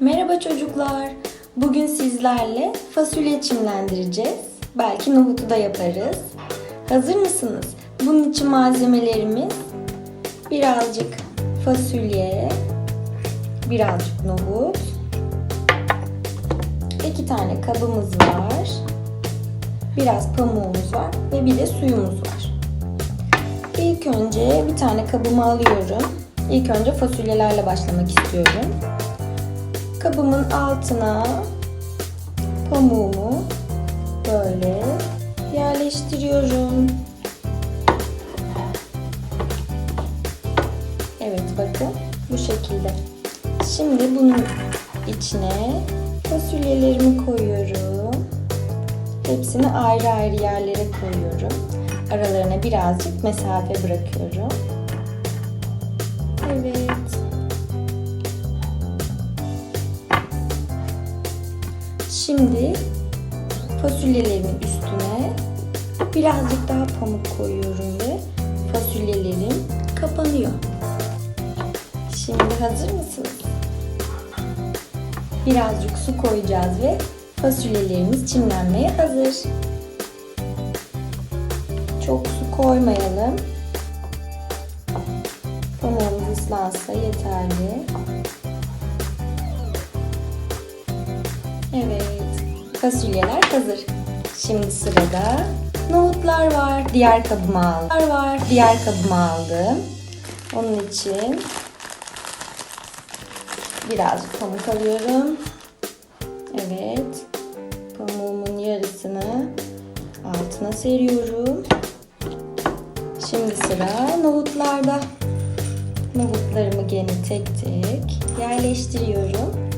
Merhaba çocuklar. Bugün sizlerle fasulye çimlendireceğiz. Belki nohutu da yaparız. Hazır mısınız? Bunun için malzemelerimiz birazcık fasulye, birazcık nohut, iki tane kabımız var, biraz pamuğumuz var ve bir de suyumuz var. İlk önce bir tane kabımı alıyorum. İlk önce fasulyelerle başlamak istiyorum. Kabımın altına pamuğumu böyle yerleştiriyorum. Evet bakın bu şekilde. Şimdi bunun içine fasulyelerimi koyuyorum. Hepsini ayrı ayrı yerlere koyuyorum. Aralarına birazcık mesafe bırakıyorum. Evet. Şimdi fasulyelerimin üstüne birazcık daha pamuk koyuyorum ve fasulyelerim kapanıyor. Şimdi hazır mısınız? Birazcık su koyacağız ve fasulyelerimiz çimlenmeye hazır. Çok su koymayalım. Pamuğumuz ıslansa yeterli. Evet, fasulyeler hazır. Şimdi sırada nohutlar var. Diğer kabıma aldım. var. Diğer kabıma aldım. Onun için birazcık pamuk alıyorum. Evet. Pamuğumun yarısını altına seriyorum. Şimdi sıra nohutlarda. Nohutlarımı gene tek tek yerleştiriyorum.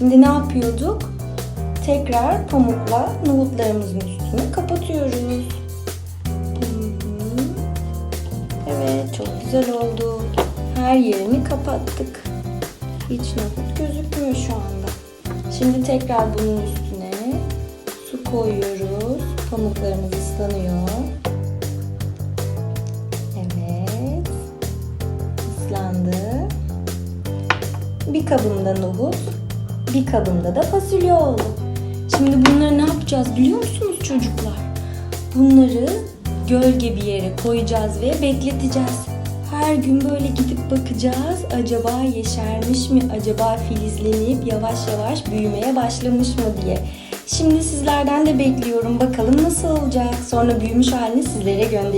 Şimdi ne yapıyorduk? Tekrar pamukla nohutlarımızın üstünü kapatıyoruz. Evet, çok güzel oldu. Her yerini kapattık. Hiç nohut gözükmüyor şu anda. Şimdi tekrar bunun üstüne su koyuyoruz. Pamuklarımız ıslanıyor. Evet. Islandı. Bir kabımda nohut, bir kabımda da fasulye oldu. Şimdi bunları ne yapacağız biliyor musunuz çocuklar? Bunları gölge bir yere koyacağız ve bekleteceğiz. Her gün böyle gidip bakacağız. Acaba yeşermiş mi? Acaba filizlenip yavaş yavaş büyümeye başlamış mı diye. Şimdi sizlerden de bekliyorum. Bakalım nasıl olacak? Sonra büyümüş halini sizlere göndereceğim.